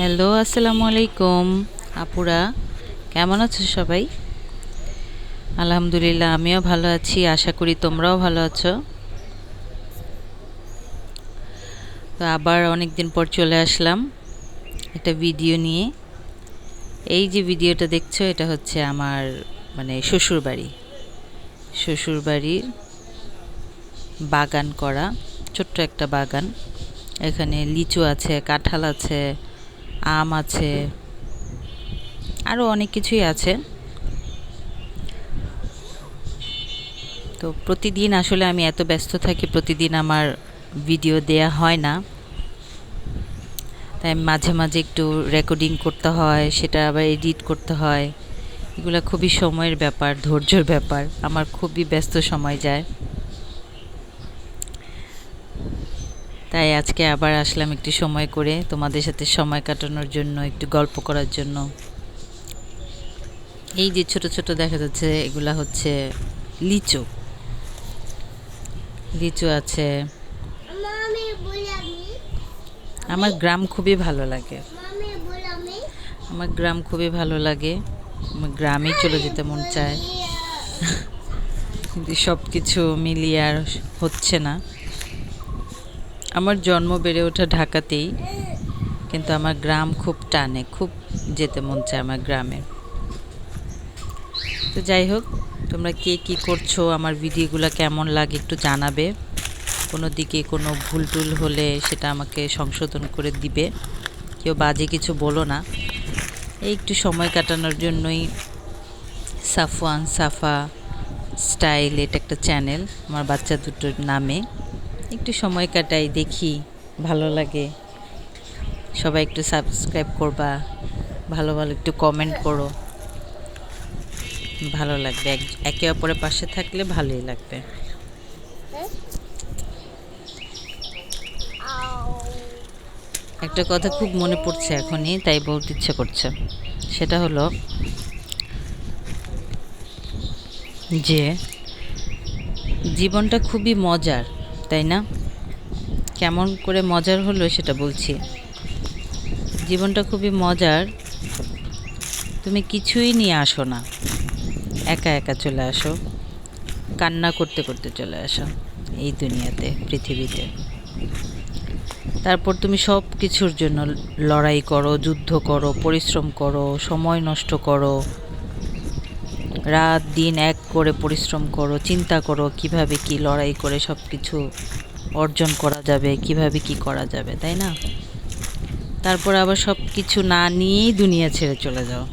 Hello, আসসালামু আলাইকুম। আপুরা, কেমন আছো সবাই? আলহামদুলিল্লাহ, আমিও ভালো আছি, আশা করি তোমরাও ভালো আছো। তো আবার অনেক দিন পর চলে আসলাম একটা ভিডিও নিয়ে। এই যে ভিডিওটা দেখছ, এটা হচ্ছে আমার মানে শ্বশুর বাড়ি শ্বশুর বাড়ির বাগান করা, ছোট্ট একটা বাগান। এখানে লিচু আছে, কাঁঠাল আছে আম আছে আরও অনেক কিছুই আছে। তো প্রতিদিন আসলে আমি এত ব্যস্ত থাকি, প্রতিদিন আমার ভিডিও দেয়া হয় না। তাই মাঝে মাঝে একটু রেকর্ডিং করতে হয়, সেটা আবার এডিট করতে হয়। এগুলো খুবই সময়ের ব্যাপার, ধৈর্যর ব্যাপার। আমার খুবই ব্যস্ত সময় যায়। তাই আজকে আবার আসলাম একটু সময় করে তোমাদের সাথে সময় কাটানোর জন্য, একটু গল্প করার জন্য। এই যে ছোট ছোট দেখা যাচ্ছে, এগুলা হচ্ছে লিচু। লিচু আছে। আমার গ্রাম খুবই ভালো লাগে। আমার গ্রাম খুবই ভালো লাগে। আমার গ্রামেই চলে যেতে মন চায়। কিন্তু সব কিছু মিলিয়ে আর হচ্ছে না। আমার জন্ম বেড়ে ওঠা ঢাকাতেই, কিন্তু আমার গ্রাম খুব টানে, খুব যেতে মন চায় আমার গ্রামে। তো যাই হোক, তোমরা কে কী করছ, আমার ভিডিওগুলো কেমন লাগে একটু জানাবে। কোনো দিকে কোনো ভুল টুল হলে সেটা আমাকে সংশোধন করে দিবে। কেউ বাজে কিছু বলো না। এই একটু সময় কাটানোর জন্যই সাফওয়ান সাফা স্টাইল, এটা একটা চ্যানেল, আমার বাচ্চা দুটোর নামে। একটু সময় কাটাই, দেখি ভালো লাগে। সবাই একটু সাবস্ক্রাইব করবা, ভালো ভালো একটু কমেন্ট করো। ভালো লাগবে এক- অপরের পাশে থাকলে ভালোই লাগবে। একটা কথা খুব মনে পড়ছে এখনই, তাই বলতে ইচ্ছে করছে। সেটা হলো যে, জীবনটা খুবই মজার। তাই না? কেমন করে মজার হলো সেটা বলছি। জীবনটা খুবই মজার। তুমি কিছুই নিয়ে আসো না। একা একা চলে আসো। কান্না করতে করতে চলে আসো এই দুনিয়াতে, পৃথিবীতে। তারপর তুমি সব কিছুর জন্য লড়াই করো, যুদ্ধ করো, পরিশ্রম করো, সময় নষ্ট করো। রাত, দিন এক করে পরিশ্রম করো চিন্তা করো কীভাবে কি লড়াই করে সব কিছু অর্জন করা যাবে কীভাবে কি করা যাবে তাই না? তারপর আবার সব কিছু না নিয়েই দুনিয়া ছেড়ে চলে যাও।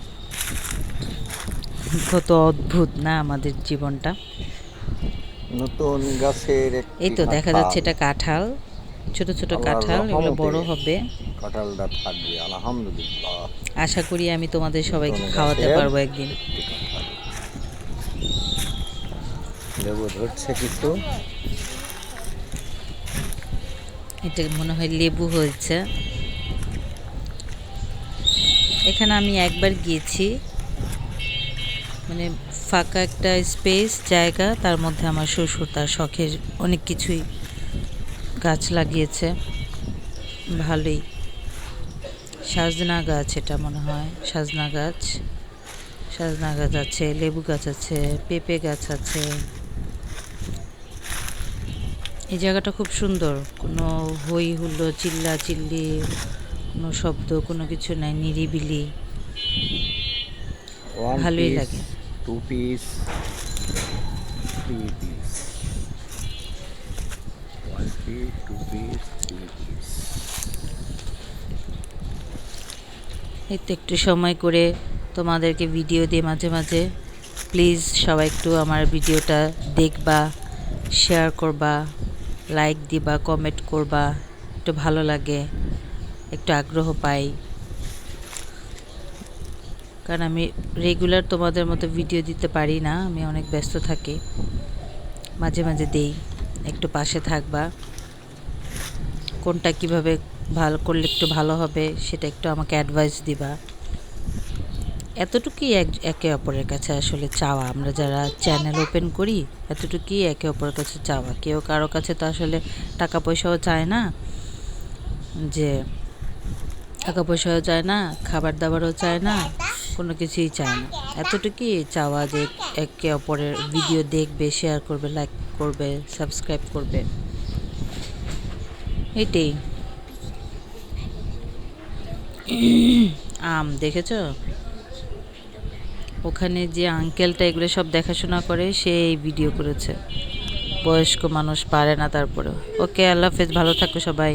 কত অদ্ভুত না আমাদের জীবনটা। নতুন গাছের এই তো দেখা যাচ্ছে এটা কাঁঠাল ছোট ছোট কাঁঠাল এগুলো বড় হবে। কাঁঠালটা থাকবে আলহামদুলিল্লাহ। আশা করি আমি তোমাদের সবাইকে খাওয়াতে পারব একদিন। লেবু ধরছে কিছু। এটা মনে হয় লেবু হয়েছে। এখানে আমি একবার গিয়েছি। মানে ফাঁকা একটা স্পেস, জায়গা, তার মধ্যে আমার শ্বশুর তার শখের অনেক কিছুই গাছ লাগিয়েছে। ভালোই। সাজনা গাছ এটা মনে হয়, সাজনা গাছ। সাজনা গাছ আছে, লেবু গাছ আছে, পেঁপে গাছ আছে। এই জায়গাটা খুব সুন্দর। কোনো হই হুল্লো চিল্লা চিল্লি কোনো শব্দ কোনো কিছু নাই নিরিবিলি। ভালোই লাগে। Two piece three piece one piece two piece three piece এই তো একটু সময় করে তোমাদেরকে ভিডিও দিয়ে মাঝে মাঝে। প্লিজ সবাই একটু আমার ভিডিওটা দেখবা শেয়ার করবা। লাইক দিবা কমেন্ট করবা, একটু ভালো লাগে, একটু আগ্রহ পাই। কারণ আমি রেগুলার তোমাদের মতো ভিডিও দিতে পারি না, আমি অনেক ব্যস্ত থাকি। মাঝে মাঝে দেই, একটু পাশে থাকবা। কোনটা কীভাবে ভালো, করলে একটু ভালো হবে, সেটা একটু আমাকে অ্যাডভাইস দিবা। এতটুকুই এক, একে অপরের কাছে আসলে চাওয়া। আমরা যারা চ্যানেল ওপেন করি, এতটুকুই একে অপরের কাছে চাওয়া। কেউ কারও কাছে তো আসলে টাকা পয়সাও চায় না, যে টাকা পয়সাও চায় না খাবার দাবারও চায় না, কোনো কিছুই চায় না। এতটুকুই চাওয়া যে একে অপরের ভিডিও দেখবে শেয়ার করবে লাইক করবে সাবস্ক্রাইব করবে। এটাই। আম, দেখেছ? ওখানে যে আঙ্কেলটা এগুলো সব দেখাশোনা করে, সে এই ভিডিও করেছে। বয়স্ক মানুষ পারে না তারপরে ওকে, আল্লাহ হাফেজ, ভালো থাকো সবাই।